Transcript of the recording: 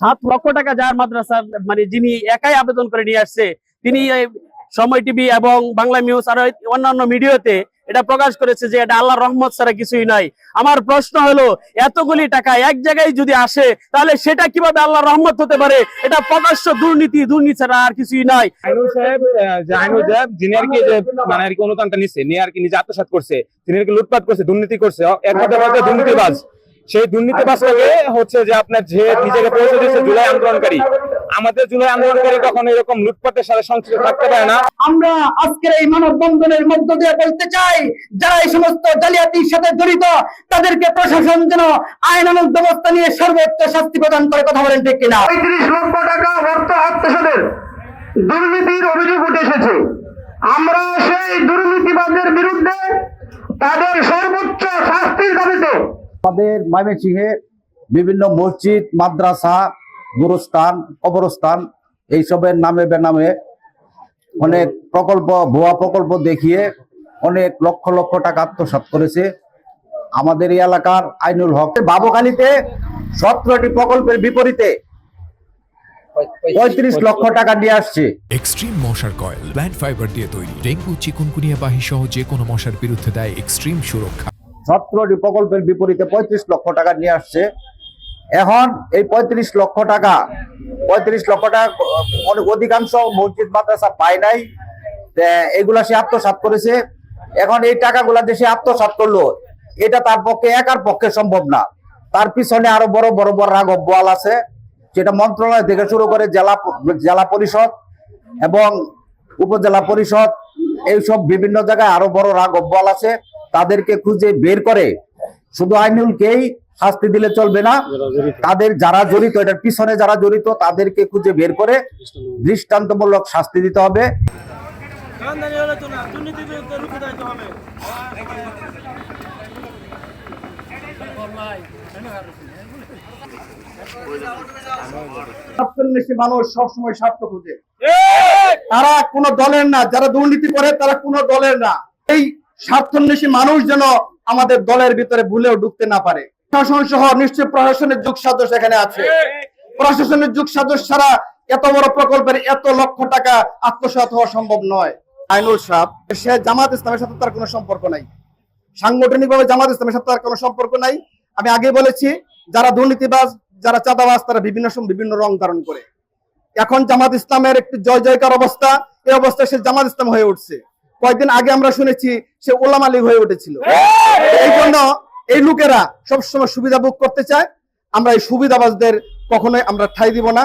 সাত লক্ষ টাকা যার মাদ্রাসা মানে যিনি একাই আবেদন করে নিয়ে আসছে তিনি সময় টিভি এবং বাংলা নিউজ আর অন্যান্য মিডিয়াতে এটা প্রকাশ করেছে যে এটা আল্লাহর রহমত ছাড়া কিছুই নাই। আমার প্রশ্ন হলো, এতগুলি টাকা এক জায়গায় যদি আসে, তাহলে সেটা কীভাবে আল্লাহ রহমত হতে পারে? এটা প্রকাশ্য দুর্নীতি দুর্নীতি ছাড়া আর কিছুই নাই। মানে অনুদানটা নিচ্ছে নিয়ে আর কি নিজে আত্মসাৎ করছে, তিনি আর কি লুটপাট করছে, দুর্নীতি করছে, এক দুর্নীতিবাজ। সেই দুর্নীতিবাজটাকে হচ্ছে যে আপনার যে নিজেকে পরিচয় দিচ্ছে জুলাই আন্দোলনকারী আমাদের জুলাই আন্দোলনকারী কখনো এরকম লুটপাটের সাথে সংশ্লিষ্ট থাকতে পারে না। আমরা আজকের এই মানববন্ধনের মধ্য দিয়ে বলতে চাই যারা এই সমস্ত জালিয়াতির সাথে জড়িত তাদেরকে প্রশাসন যেন আইনানুগ ব্যবস্থা নিয়ে সর্বোচ্চ শাস্তি প্রদান করে কথা বলেন ঠিক কিনা? পঁয়ত্রিশ লক্ষ টাকা অর্থ আত্মসাদের দুর্নীতির অভিযোগ উঠে এসেছে। আমরা সেই দুর্নীতিবাদের বিরুদ্ধে তাদের সর্বোচ্চ শাস্তির দাবিতে আমাদের ময়মনসিংহে বিভিন্ন মসজিদ, মাদ্রাসা, গুরুস্থান, কবরস্থান, এইসবের নামে বেনামে অনেক প্রকল্প, ভুয়া প্রকল্প দেখিয়ে অনেক লক্ষ লক্ষ টাকা আত্মসাৎ করেছে। আমাদের এই এলাকার আইনুল হক। বাবুখালীতে সতেরোটি প্রকল্পের বিপরীতে পঁয়ত্রিশ লক্ষ টাকা নিয়ে আসছে। এক্সট্রিম মশার কয়েল প্ল্যান্ট ফাইবার দিয়ে তৈরি, ডেঙ্গু চিকুনকুনিয়া বাহি সহ যে কোনো মশার বিরুদ্ধে দেয় এক্সট্রিম সুরক্ষা। সতেরোটি প্রকল্পের বিপরীতে পঁয়ত্রিশ লক্ষ টাকা নিয়ে আসছে। এখন এই পঁয়ত্রিশ লক্ষ টাকা, পঁয়ত্রিশ লক্ষ টাকা অধিকাংশ মসজিদ মাদ্রাসা পায় নাই। এগুলা সে আত্মসাৎ করেছে। এখন এই টাকাগুলা যে সে আত্মসাৎ করল, এটা তার পক্ষে একার পক্ষে সম্ভব না। তার পিছনে আরও বড় বড় বড় রাঘব বোয়াল আছে, যেটা মন্ত্রণালয় থেকে শুরু করে জেলা জেলা পরিষদ এবং উপজেলা পরিষদ, এইসব বিভিন্ন জায়গায় আরও বড় রাঘব বোয়াল আছে। তাদেরকে খুঁজে বের করে শুধু আইনুলকেই শাস্তি দিলে চলবে না। তাদের যারা জড়িত এটার পিছনে যারা জড়িত তাদেরকে খুঁজে বের করে দৃষ্টান্তমূলক শাস্তি দিতে হবে। মানুষ সবসময় স্বার্থ খুঁজে। তারা কোনো দলের না যারা দুর্নীতি করে তারা কোনো দলের না। এই স্বার্থান্বেষী মানুষ যেন আমাদের দলের ভিতরে ভুলেও ঢুকতে না পারে। প্রশাসন সহ নিশ্চয় প্রশাসনের যুগ সাদস্য এখানে আছে। প্রশাসনের যুগ সাদস্য ছাড়া এত বড় প্রকল্পের এত লক্ষ টাকা আত্মসাৎ হওয়া সম্ভব নয়। আইনুল সাহ সে জামাত ইসলামের সাথে তার কোনো সম্পর্ক নাই। সাংগঠনিকভাবে জামাত ইসলামের সাথে তার কোনো সম্পর্ক নাই। আমি আগে বলেছি, যারা দুর্নীতিবাজ, যারা চাঁদাবাজ, তারা বিভিন্ন সময় বিভিন্ন রং ধারণ করে। এখন জামাত ইসলামের একটি জয় জয়কার অবস্থা, এই অবস্থায় সে জামাত ইসলাম হয়ে উঠছে। কয়েকদিন আগে আমরা শুনেছি সে ওলাম আলী হয়ে উঠেছিল। এই জন্য এই লোকেরা সবসময় সুবিধা ভোগ করতে চায়। আমরা এই সুবিধাবাজদের কখনোই আমরা ঠাই দিব না।